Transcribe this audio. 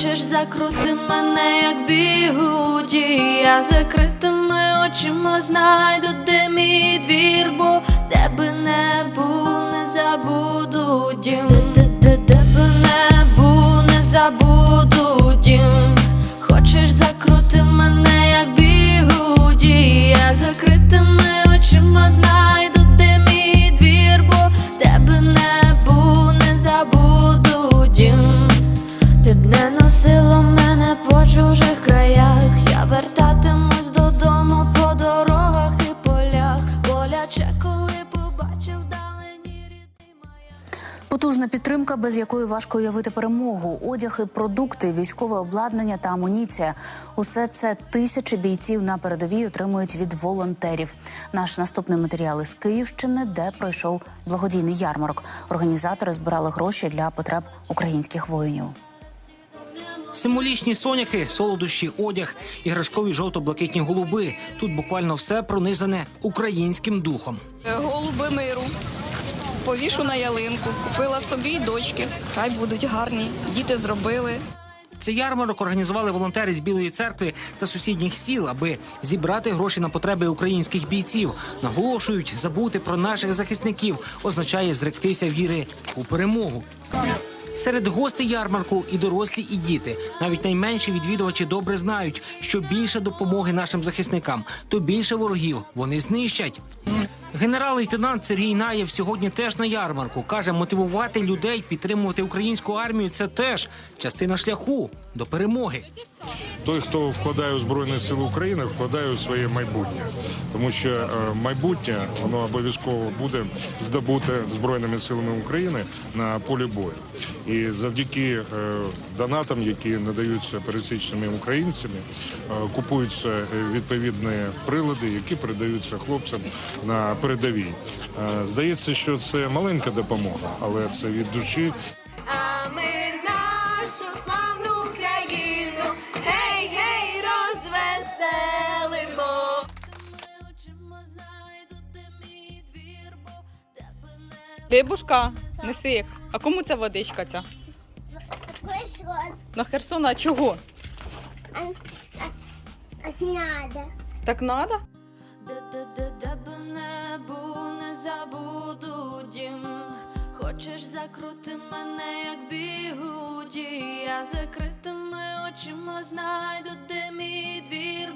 Хочеш закрути мене, як бігуді, я закритими очима знайду, де мій двір, бо де би не був, не забуду дім. Де би не був, не забуду дім. Хочеш закрути мене, як бігуді, я закритими Потужна підтримка, без якої важко уявити перемогу, одяг і продукти, військове обладнання та амуніція. Усе це тисячі бійців на передовій отримують від волонтерів. Наш наступний матеріал із Київщини, де пройшов благодійний ярмарок. Організатори збирали гроші для потреб українських воїнів. Символічні соняхи, солодощі, одяг, іграшкові жовто-блакитні голуби. Тут буквально все пронизане українським духом. Е, Голуби миру. Повішу на ялинку. Купила собі дочки. Хай будуть гарні. Діти зробили. Цей ярмарок організували волонтери з Білої церкви та сусідніх сіл, аби зібрати гроші на потреби українських бійців. Наголошують, забути про наших захисників означає зректися віри у перемогу. Серед гостей ярмарку і дорослі, і діти. Навіть найменші відвідувачі добре знають, що більше допомоги нашим захисникам, то більше ворогів вони знищать. Генерал-лейтенант Сергій Наєв сьогодні теж на ярмарку. Каже, мотивувати людей підтримувати українську армію це теж частина шляху до перемоги. Той, хто вкладає у Збройні Сили України, вкладає у своє майбутнє, тому що е, майбутнє воно обов'язково буде здобуте збройними силами України на полі бою. І завдяки е, донатам, які надаються пересічними українцями, е, купуються відповідні прилади, які передаються хлопцям на передовій. Е, Здається, що це маленька допомога, але це від душі А ми нашу славну Україну, гей, гей, розвеселимо. Бибушка, неси. А кому ця водичка ця? Пошел. На Херсона а чого? Надо. Так надо? Хочеш закрути мене, як бігуді, я закритими очима знайду, де мій двір,